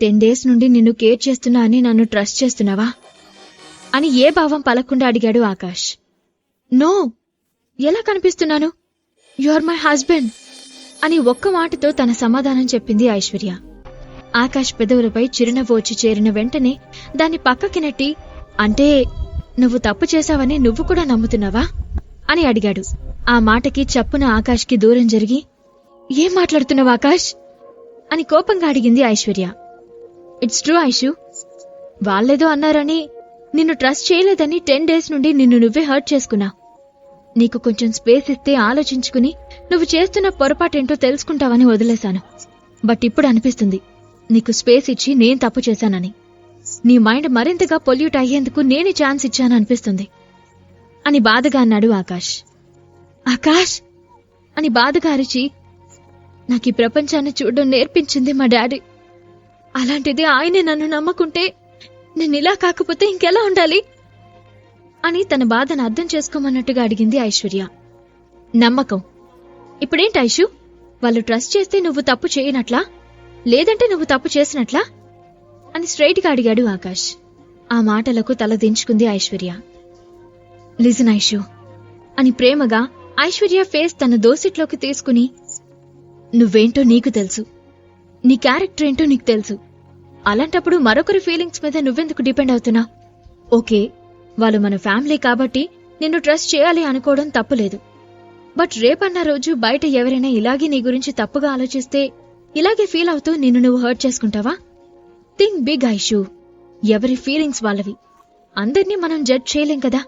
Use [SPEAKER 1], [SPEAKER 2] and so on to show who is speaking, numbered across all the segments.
[SPEAKER 1] Ten days నుండి నిన్ను care చేస్తున్నా అని నన్ను ట్రస్ట్ చేస్తున్నావా? అని ఏ భావం పలకుండా అడిగాడు ఆకాష్. నో! ఎలా కనిపిస్తున్నాను? You are my husband! అని ఒక్క మాటతో తన సమాధానం చెప్పింది ఐశ్వర్య. ఆకాష్ పెదవులపై చిరునవ్వు వచ్చి చేరిన వెంటనే దాన్ని పక్కకి నెట్టి అంటే నువ్వు తప్పు చేశావని నువ్వు కూడా నమ్ముతున్నావా? అని అడిగాడు. ఆ మాటకి చప్పున ఆకాష్కి దూరం జరిగి ఏం మాట్లాడుతున్నావు ఆకాష్? అని కోపంగా అడిగింది ఐశ్వర్య. ఇట్స్ ట్రూ ఐషు వాళ్ళేదో అన్నారని నిన్ను ట్రస్ట్ చేయలేదని టెన్ డేస్ నుండి నిన్ను నువ్వే హర్ట్ చేసుకున్నా. నీకు కొంచెం స్పేస్ ఇస్తే ఆలోచించుకుని నువ్వు చేస్తున్న పొరపాటేంటో తెలుసుకుంటావని వదిలేశాను. బట్ ఇప్పుడు అనిపిస్తుంది నీకు స్పేస్ ఇచ్చి నేను తప్పు చేశానని. నీ మైండ్ మరింతగా పొల్యూట్ అయ్యేందుకు నేనే ఛాన్స్ ఇచ్చాను అనిపిస్తుంది. అని బాధగా అన్నాడు ఆకాష్. ఆకాష్! అని బాధగా అరిచి నాకు ఈ ప్రపంచాన్ని చూడడం నేర్పించింది మా డాడీ. అలాంటిది ఆయనే నన్ను నమ్మకుంటే నేను ఇలా కాకపోతే ఇంకెలా ఉండాలి? అని తన బాధను అర్థం చేసుకోమన్నట్టుగా అడిగింది ఐశ్వర్య. నమ్మకం. ఇప్పుడేంటి ఐషు? వాళ్ళు ట్రస్ట్ చేస్తే నువ్వు తప్పు చేయనట్లా? లేదంటే నువ్వు తప్పు చేసినట్లా? అని స్ట్రైట్గా అడిగాడు ఆకాష్. ఆ మాటలకు తల దించుకుంది ఐశ్వర్య. లిజన్ ఐషు. అని ప్రేమగా ఐశ్వర్య ఫేస్ తన దోసిట్లోకి తీసుకుని నువ్వేంటో నీకు తెలుసు. నీ క్యారెక్టర్ ఏంటో నీకు తెలుసు. అలాంటప్పుడు మరొకరి ఫీలింగ్స్ మీద నువ్వెందుకు డిపెండ్ అవుతున్నా ఓకే వాళ్ళు మన ఫ్యామిలీ కాబట్టి నిన్ను ట్రస్ట్ చేయాలి అనుకోవడం తప్పులేదు. బట్ రేపన్న రోజు బయట ఎవరైనా ఇలాగే నీ గురించి తప్పుగా ఆలోచిస్తే ఇలాగే ఫీల్ అవుతూ నిన్ను నువ్వు హర్ట్ చేసుకుంటావా? థింక్ బిగ్ ఐషు ఎవరి ఫీలింగ్స్ వాళ్ళవి? అందర్నీ మనం జడ్జ్ చేయలేం కదా?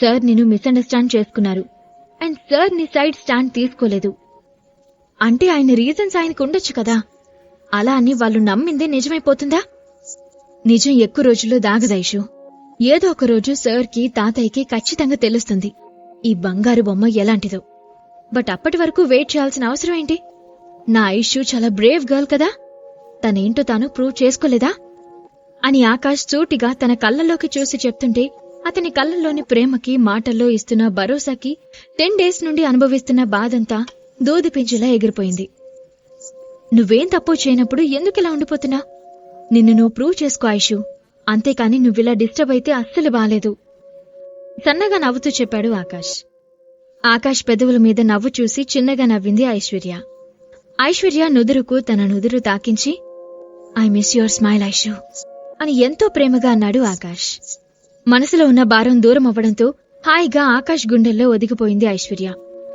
[SPEAKER 1] సార్ నిన్ను మిస్అండర్స్టాండ్ చేసుకున్నారు. అండ్ సార్ నీ సైడ్ స్టాండ్ తీసుకోలేదు. అంటే ఆయన రీజన్స్ ఆయనకు ఉండొచ్చు కదా? అలా అని వాళ్ళు నమ్మిందే నిజమైపోతుందా? నిజం ఎక్కువ రోజుల్లో దాగదైషు ఏదో ఒక రోజు సార్కి తాతయ్యకి ఖచ్చితంగా తెలుస్తుంది. ఈ బంగారు బొమ్మ ఎలాంటిదో. బట్ అప్పటి వరకు వెయిట్ చేయాల్సిన అవసరం ఏంటి? నా ఐషు చాలా బ్రేవ్ గర్ల్ కదా. తనేంటో తాను ప్రూవ్ చేసుకోలేదా? అని ఆకాష్ సూటిగా తన కళ్ళలోకి చూసి చెప్తుంటే అతని కళ్ళల్లోని ప్రేమకి మాటల్లో ఇస్తున్న భరోసాకి టెన్ డేస్ నుండి అనుభవిస్తున్న బాధంతా దూదిపించేలా ఎగిరిపోయింది. నువ్వేం తప్పు చేయనప్పుడు ఎందుకిలా ఉండిపోతున్నా? నిన్ను నువ్వు ప్రూవ్ చేసుకో ఐషు అంతేకాని నువ్విలా డిస్టర్బ్ అయితే అస్సలు బాలేదు. సన్నగా నవ్వుతూ చెప్పాడు ఆకాష్. ఆకాష్ పెదవుల మీద నవ్వు చూసి చిన్నగా నవ్వింది ఐశ్వర్య. ఐశ్వర్య నుదురుకు తన నుదురు తాకించి I miss your smile Aishu అని ఎంతో ప్రేమగా అన్నాడు ఆకాష్. మనసులో ఉన్న భారం దూరం అవ్వడంతో హాయిగా ఆకాష్ గుండెల్లో ఒదిగిపోయింది ఐశ్వర్య.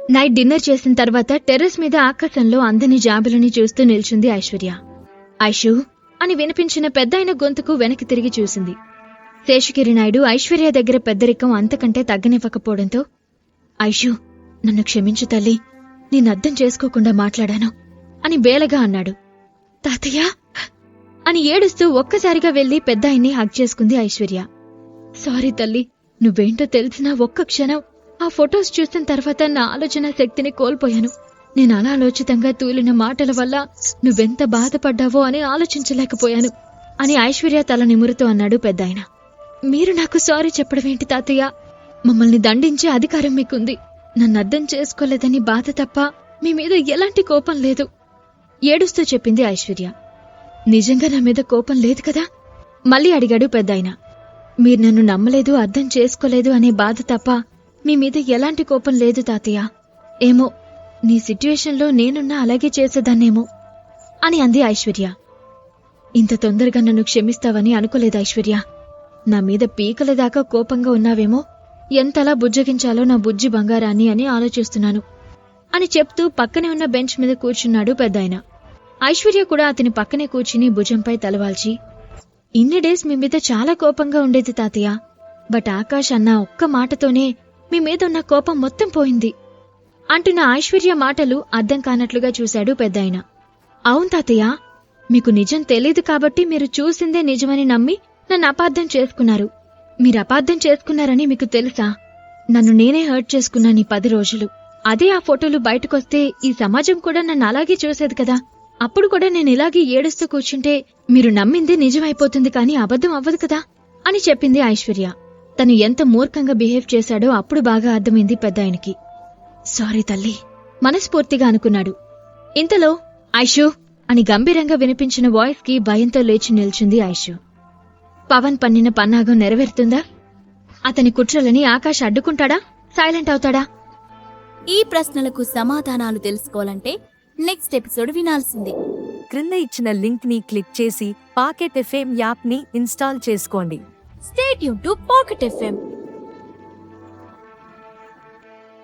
[SPEAKER 1] నైట్ డిన్నర్ చేసిన తర్వాత టెర్రస్ మీద ఆకాశంలో అందని జాబులని చూస్తూ నిల్చుంది ఐశ్వర్య. ఐషు అని వినిపించిన పెద్దయిన గొంతుకు వెనక్కి తిరిగి చూసింది. శేషగిరి నాయుడు ఐశ్వర్య దగ్గర పెద్దరికం అంతకంటే తగ్గనివ్వకపోవడంతో ఐషు నన్ను క్షమించు తల్లి నేను అర్థం చేసుకోకుండా మాట్లాడాను అని బేలగా అన్నాడు. తాతయ్య అని ఏడుస్తూ ఒక్కసారిగా వెళ్ళి పెద్దాయన్ని హగ్ చేసుకుంది ఐశ్వర్య. సారీ తల్లి నువ్వేంటో తెలిసినా ఒక్క క్షణం ఆ ఫొటోస్ చూసిన తర్వాత నా ఆలోచన శక్తిని కోల్పోయాను. నేను అనాలోచితంగా తూలిన మాటల వల్ల నువ్వెంత బాధపడ్డావో అని ఆలోచించలేకపోయాను అని ఐశ్వర్య తల నిమురుతూ అన్నాడు పెద్దాయన. మీరు నాకు సారీ చెప్పడమేంటి తాతయ్య? మమ్మల్ని దండించే అధికారం మీకుంది. నన్ను అర్థం చేసుకోలేదని బాధ తప్ప మీ మీద ఎలాంటి కోపం లేదు. ఏడుస్తూ చెప్పింది ఐశ్వర్య. నిజంగా నా మీద కోపం లేదు కదా? మళ్ళీ అడిగాడు పెద్దాయన. మీరు నన్ను నమ్మలేదు అర్థం చేసుకోలేదు అనే బాధ తప్ప మీ మీద ఎలాంటి కోపం లేదు తాతయ్య. ఏమో నీ సిట్యుయేషన్లో నేనున్నా అలాగే చేసేదాన్నేమో అని అంది ఐశ్వర్య. ఇంత తొందరగా నన్ను క్షమిస్తావని అనుకోలేదు ఐశ్వర్య. నా మీద పీకల దాకా కోపంగా ఉన్నావేమో ఎంతలా బుజ్జగించాలో నా బుజ్జి బంగారాన్ని అని ఆలోచిస్తున్నాను అని చెప్తూ పక్కనే ఉన్న బెంచ్ మీద కూర్చున్నాడు పెద్దాయన. ఐశ్వర్య కూడా అతని పక్కనే కూర్చుని భుజంపై తలవాల్చి ఇన్ని డేస్ మీ మీద చాలా కోపంగా ఉండేది తాతయ్య. బట్ ఆకాష్ అన్న ఒక్క మాటతోనే మీ మీదున్న కోపం మొత్తం పోయింది. అంటున్న ఐశ్వర్య మాటలు అర్థం కానట్లుగా చూశాడు పెద్దాయన. అవును తాతయ్య మీకు నిజం తెలీదు కాబట్టి మీరు చూసిందే నిజమని నమ్మి నన్ను అపార్థం చేసుకున్నారు. మీరు అపార్థం చేసుకున్నారని మీకు తెలుసా? నన్ను నేనే హర్ట్ చేసుకున్నాను ఈ పది రోజులు. అదే ఆ ఫోటోలు బయటకొస్తే ఈ సమాజం కూడా నన్ను అలాగే చూసేది కదా. అప్పుడు కూడా నేను ఇలాగే ఏడుస్తూ కూర్చుంటే మీరు నమ్మిందే నిజమైపోతుంది కానీ అబద్ధం అవ్వదు కదా? అని చెప్పింది ఐశ్వర్య. తను ఎంత మూర్ఖంగా బిహేవ్ చేశాడో అప్పుడు బాగా అర్థమైంది పెద్దాయనకి. సారీ తల్లి మనస్ఫూర్తిగా అనుకున్నాడు. ఇంతలో ఐషు అని గంభీరంగా వినిపించిన వాయిస్కి భయంతో లేచి నిల్చుంది ఐషు. పవన్ పన్నిన పన్నాగం నెరవేరుతుందా? అతని కుట్రలని ఆకాష్ అడ్డుకుంటాడా? సైలెంట్ అవుతాడా?
[SPEAKER 2] ఈ ప్రశ్నలకు సమాధానాలు తెలుసుకోవాలంటే నెక్స్ట్ ఎపిసోడ్ వినాల్సిందే.
[SPEAKER 3] క్రింద ఇచ్చిన లింక్ని క్లిక్ చేసి పాకెట్ ఎఫ్ఎం యాప్ని ఇన్స్టాల్ చేసుకోండి.
[SPEAKER 2] స్టేట్ యూన్ టు పాకెట్ ఎఫ్ఎం